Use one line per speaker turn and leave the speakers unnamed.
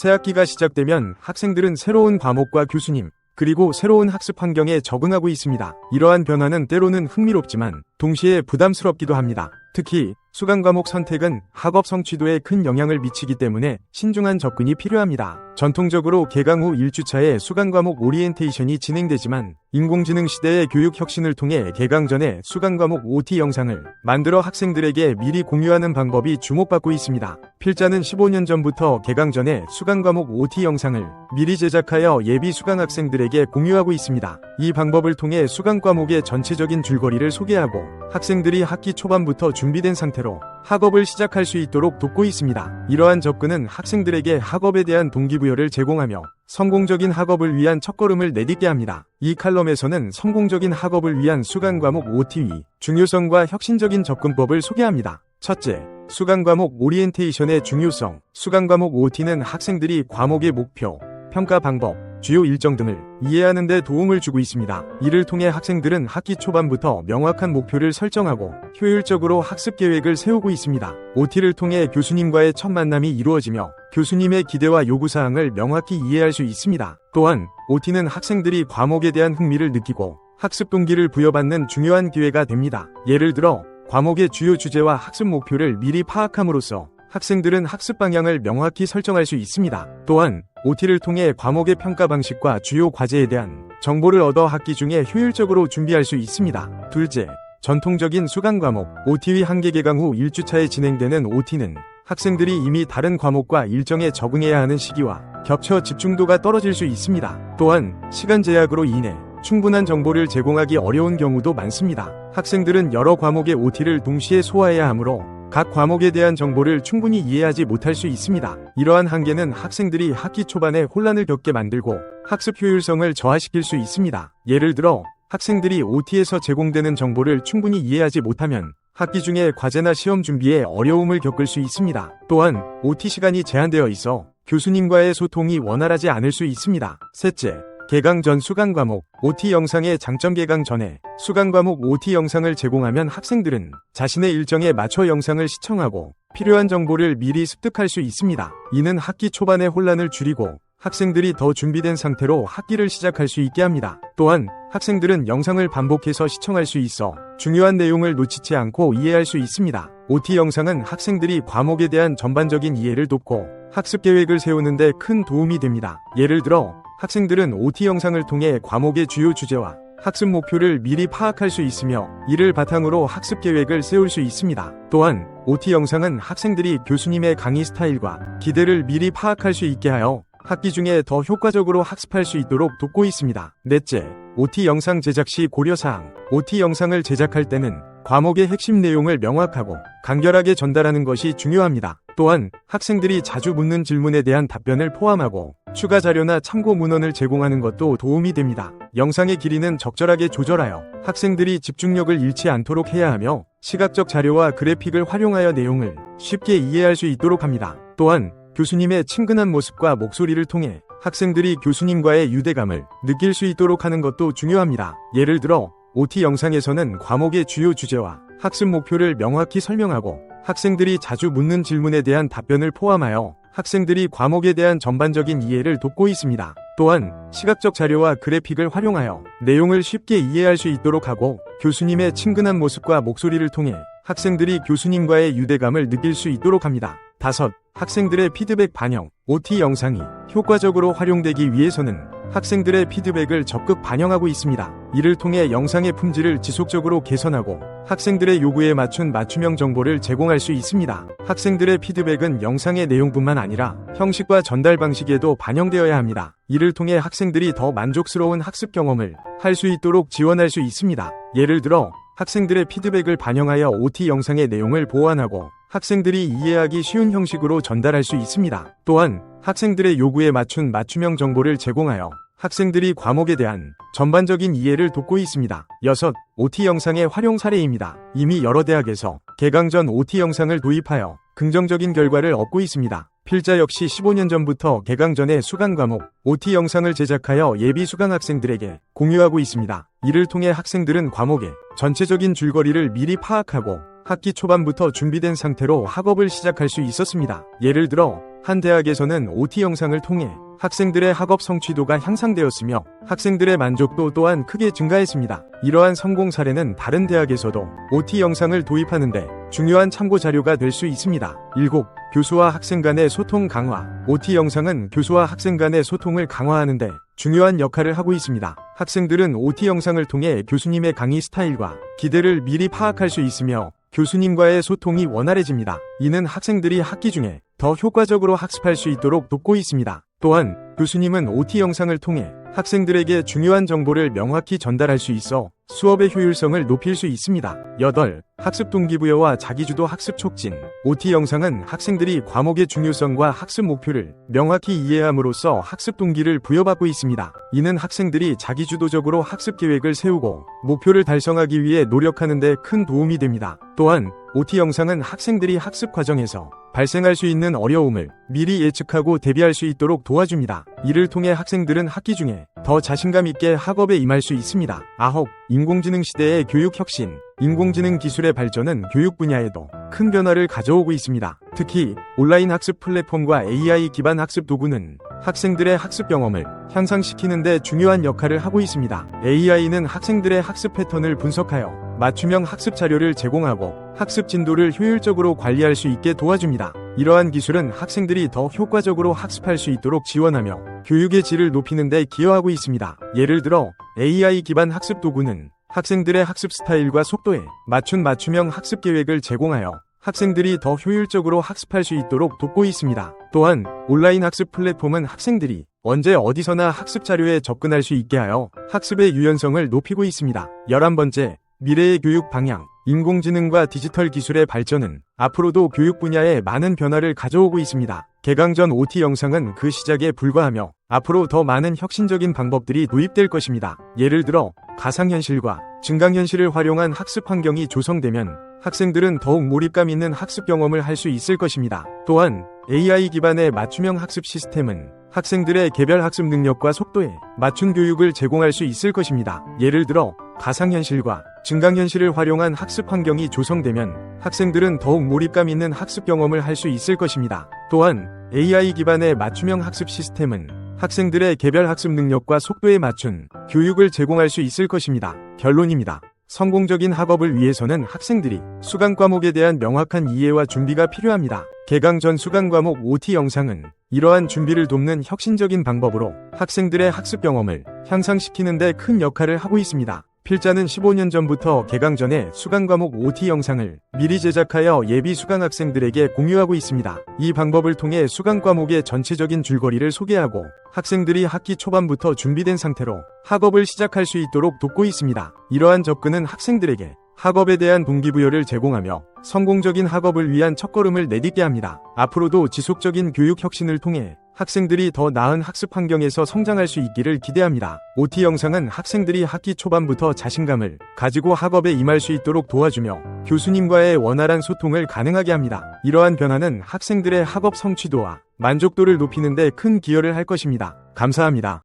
새학기가 시작되면 학생들은 새로운 과목과 교수님, 그리고 새로운 학습 환경에 적응하고 있습니다. 이러한 변화는 때로는 흥미롭지만 동시에 부담스럽기도 합니다. 특히 수강 과목 선택은 학업 성취도에 큰 영향을 미치기 때문에 신중한 접근이 필요합니다. 전통적으로 개강 후 1주차에 수강 과목 오리엔테이션이 진행되지만 인공지능 시대의 교육 혁신을 통해 개강 전에 수강 과목 OT 영상을 만들어 학생들에게 미리 공유하는 방법이 주목받고 있습니다. 필자는 15년 전부터 개강 전에 수강 과목 OT 영상을 미리 제작하여 예비 수강 학생들에게 공유하고 있습니다. 이 방법을 통해 수강 과목의 전체적인 줄거리를 소개하고 학생들이 학기 초반부터 준비된 상태로 학업을 시작할 수 있도록 돕고 있습니다. 이러한 접근은 학생들에게 학업에 대한 동기부여를 제공하며 성공적인 학업을 위한 첫걸음을 내딛게 합니다. 이 칼럼에서는 성공적인 학업을 위한 수강 과목 OT위 중요성과 혁신적인 접근법을 소개합니다. 첫째, 수강 과목 오리엔테이션의 중요성. 수강 과목 OT는 학생들이 과목의 목표, 평가 방법, 주요 일정 등을 이해하는 데 도움을 주고 있습니다. 이를 통해 학생들은 학기 초반부터 명확한 목표를 설정하고 효율적으로 학습 계획을 세우고 있습니다. OT를 통해 교수님과의 첫 만남이 이루어지며 교수님의 기대와 요구사항을 명확히 이해할 수 있습니다. 또한 OT는 학생들이 과목에 대한 흥미를 느끼고 학습 동기를 부여받는 중요한 기회가 됩니다. 예를 들어 과목의 주요 주제와 학습 목표를 미리 파악함으로써 학생들은 학습 방향을 명확히 설정할 수 있습니다. 또한 OT를 통해 과목의 평가 방식과 주요 과제에 대한 정보를 얻어 학기 중에 효율적으로 준비할 수 있습니다. 둘째, 전통적인 수강 과목 OT위 한계 개강 후 1주차에 진행되는 OT는 학생들이 이미 다른 과목과 일정에 적응해야 하는 시기와 겹쳐 집중도가 떨어질 수 있습니다. 또한 시간 제약으로 인해 충분한 정보를 제공하기 어려운 경우도 많습니다. 학생들은 여러 과목의 OT를 동시에 소화해야 하므로 각 과목에 대한 정보를 충분히 이해하지 못할 수 있습니다. 이러한 한계는 학생들이 학기 초반에 혼란을 겪게 만들고 학습 효율성을 저하시킬 수 있습니다. 예를 들어 학생들이 OT에서 제공되는 정보를 충분히 이해하지 못하면 학기 중에 과제나 시험 준비에 어려움을 겪을 수 있습니다. 또한 OT 시간이 제한되어 있어 교수님과의 소통이 원활하지 않을 수 있습니다. 셋째, 개강 전 수강 과목 OT 영상의 장점 개강 전에 수강 과목 OT 영상을 제공하면 학생들은 자신의 일정에 맞춰 영상을 시청하고 필요한 정보를 미리 습득할 수 있습니다. 이는 학기 초반의 혼란을 줄이고 학생들이 더 준비된 상태로 학기를 시작할 수 있게 합니다. 또한 학생들은 영상을 반복해서 시청할 수 있어 중요한 내용을 놓치지 않고 이해할 수 있습니다. OT 영상은 학생들이 과목에 대한 전반적인 이해를 돕고 학습 계획을 세우는데 큰 도움이 됩니다. 예를 들어 학생들은 OT 영상을 통해 과목의 주요 주제와 학습 목표를 미리 파악할 수 있으며 이를 바탕으로 학습 계획을 세울 수 있습니다. 또한 OT 영상은 학생들이 교수님의 강의 스타일과 기대를 미리 파악할 수 있게 하여 학기 중에 더 효과적으로 학습할 수 있도록 돕고 있습니다. 넷째, OT 영상 제작 시 고려사항. OT 영상을 제작할 때는 과목의 핵심 내용을 명확하고 간결하게 전달하는 것이 중요합니다. 또한 학생들이 자주 묻는 질문에 대한 답변을 포함하고 추가 자료나 참고 문헌을 제공하는 것도 도움이 됩니다. 영상의 길이는 적절하게 조절하여 학생들이 집중력을 잃지 않도록 해야 하며 시각적 자료와 그래픽을 활용하여 내용을 쉽게 이해할 수 있도록 합니다. 또한 교수님의 친근한 모습과 목소리를 통해 학생들이 교수님과의 유대감을 느낄 수 있도록 하는 것도 중요합니다. 예를 들어 OT 영상에서는 과목의 주요 주제와 학습 목표를 명확히 설명하고 학생들이 자주 묻는 질문에 대한 답변을 포함하여 학생들이 과목에 대한 전반적인 이해를 돕고 있습니다. 또한 시각적 자료와 그래픽을 활용하여 내용을 쉽게 이해할 수 있도록 하고 교수님의 친근한 모습과 목소리를 통해 학생들이 교수님과의 유대감을 느낄 수 있도록 합니다. 다섯, 학생들의 피드백 반영. OT 영상이 효과적으로 활용되기 위해서는 학생들의 피드백을 적극 반영하고 있습니다. 이를 통해 영상의 품질을 지속적으로 개선하고 학생들의 요구에 맞춘 맞춤형 정보를 제공할 수 있습니다. 학생들의 피드백은 영상의 내용뿐만 아니라 형식과 전달 방식에도 반영되어야 합니다. 이를 통해 학생들이 더 만족스러운 학습 경험을 할 수 있도록 지원할 수 있습니다. 예를 들어 학생들의 피드백을 반영하여 OT 영상의 내용을 보완하고 학생들이 이해하기 쉬운 형식으로 전달할 수 있습니다. 또한 학생들의 요구에 맞춘 맞춤형 정보를 제공하여 학생들이 과목에 대한 전반적인 이해를 돕고 있습니다. 6. OT 영상의 활용 사례입니다. 이미 여러 대학에서 개강 전 OT 영상을 도입하여 긍정적인 결과를 얻고 있습니다. 필자 역시 15년 전부터 개강 전에 수강 과목 OT 영상을 제작하여 예비 수강 학생들에게 공유하고 있습니다. 이를 통해 학생들은 과목의 전체적인 줄거리를 미리 파악하고 학기 초반부터 준비된 상태로 학업을 시작할 수 있었습니다. 예를 들어 한 대학에서는 OT 영상을 통해 학생들의 학업 성취도가 향상되었으며 학생들의 만족도 또한 크게 증가했습니다. 이러한 성공 사례는 다른 대학에서도 OT 영상을 도입하는데 중요한 참고 자료가 될 수 있습니다. 7. 교수와 학생 간의 소통 강화. OT 영상은 교수와 학생 간의 소통을 강화하는데 중요한 역할을 하고 있습니다. 학생들은 OT 영상을 통해 교수님의 강의 스타일과 기대를 미리 파악할 수 있으며 교수님과의 소통이 원활해집니다. 이는 학생들이 학기 중에 더 효과적으로 학습할 수 있도록 돕고 있습니다. 또한 교수님은 OT 영상을 통해 학생들에게 중요한 정보를 명확히 전달할 수 있어 수업의 효율성을 높일 수 있습니다. 8. 학습 동기부여와 자기주도 학습 촉진. OT 영상은 학생들이 과목의 중요성과 학습 목표를 명확히 이해함으로써 학습 동기를 부여받고 있습니다. 이는 학생들이 자기주도적으로 학습 계획을 세우고 목표를 달성하기 위해 노력하는 데 큰 도움이 됩니다. 또한 OT 영상은 학생들이 학습 과정에서 발생할 수 있는 어려움을 미리 예측하고 대비할 수 있도록 도와줍니다. 이를 통해 학생들은 학기 중에 더 자신감 있게 학업에 임할 수 있습니다. 아홉, 인공지능 시대의 교육 혁신. 인공지능 기술의 발전은 교육 분야에도 큰 변화를 가져오고 있습니다. 특히 온라인 학습 플랫폼과 AI 기반 학습 도구는 학생들의 학습 경험을 향상시키는 데 중요한 역할을 하고 있습니다. AI는 학생들의 학습 패턴을 분석하여 맞춤형 학습 자료를 제공하고 학습 진도를 효율적으로 관리할 수 있게 도와줍니다. 이러한 기술은 학생들이 더 효과적으로 학습할 수 있도록 지원하며 교육의 질을 높이는 데 기여하고 있습니다. 예를 들어 AI 기반 학습 도구는 학생들의 학습 스타일과 속도에 맞춘 맞춤형 학습 계획을 제공하여 학생들이 더 효율적으로 학습할 수 있도록 돕고 있습니다. 또한 온라인 학습 플랫폼은 학생들이 언제 어디서나 학습 자료에 접근할 수 있게 하여 학습의 유연성을 높이고 있습니다. 11번째, 미래의 교육 방향. 인공지능과 디지털 기술의 발전은 앞으로도 교육 분야에 많은 변화를 가져오고 있습니다. 개강 전 OT 영상은 그 시작에 불과하며 앞으로 더 많은 혁신적인 방법들이 도입될 것입니다. 예를 들어 가상현실과 증강현실을 활용한 학습 환경이 조성되면 학생들은 더욱 몰입감 있는 학습 경험을 할 수 있을 것입니다. 또한 AI 기반의 맞춤형 학습 시스템은 학생들의 개별 학습 능력과 속도에 맞춘 교육을 제공할 수 있을 것입니다. 예를 들어 가상현실과 증강현실을 활용한 학습 환경이 조성되면 학생들은 더욱 몰입감 있는 학습 경험을 할 수 있을 것입니다. 또한 AI 기반의 맞춤형 학습 시스템은 학생들의 개별 학습 능력과 속도에 맞춘 교육을 제공할 수 있을 것입니다. 결론입니다. 성공적인 학업을 위해서는 학생들이 수강 과목에 대한 명확한 이해와 준비가 필요합니다. 개강 전 수강 과목 OT 영상은 이러한 준비를 돕는 혁신적인 방법으로 학생들의 학습 경험을 향상시키는 데 큰 역할을 하고 있습니다. 필자는 15년 전부터 개강 전에 수강 과목 OT 영상을 미리 제작하여 예비 수강 학생들에게 공유하고 있습니다. 이 방법을 통해 수강 과목의 전체적인 줄거리를 소개하고 학생들이 학기 초반부터 준비된 상태로 학업을 시작할 수 있도록 돕고 있습니다. 이러한 접근은 학생들에게 학업에 대한 동기부여를 제공하며 성공적인 학업을 위한 첫걸음을 내딛게 합니다. 앞으로도 지속적인 교육 혁신을 통해 학생들이 더 나은 학습 환경에서 성장할 수 있기를 기대합니다. OT 영상은 학생들이 학기 초반부터 자신감을 가지고 학업에 임할 수 있도록 도와주며 교수님과의 원활한 소통을 가능하게 합니다. 이러한 변화는 학생들의 학업 성취도와 만족도를 높이는 데 큰 기여를 할 것입니다. 감사합니다.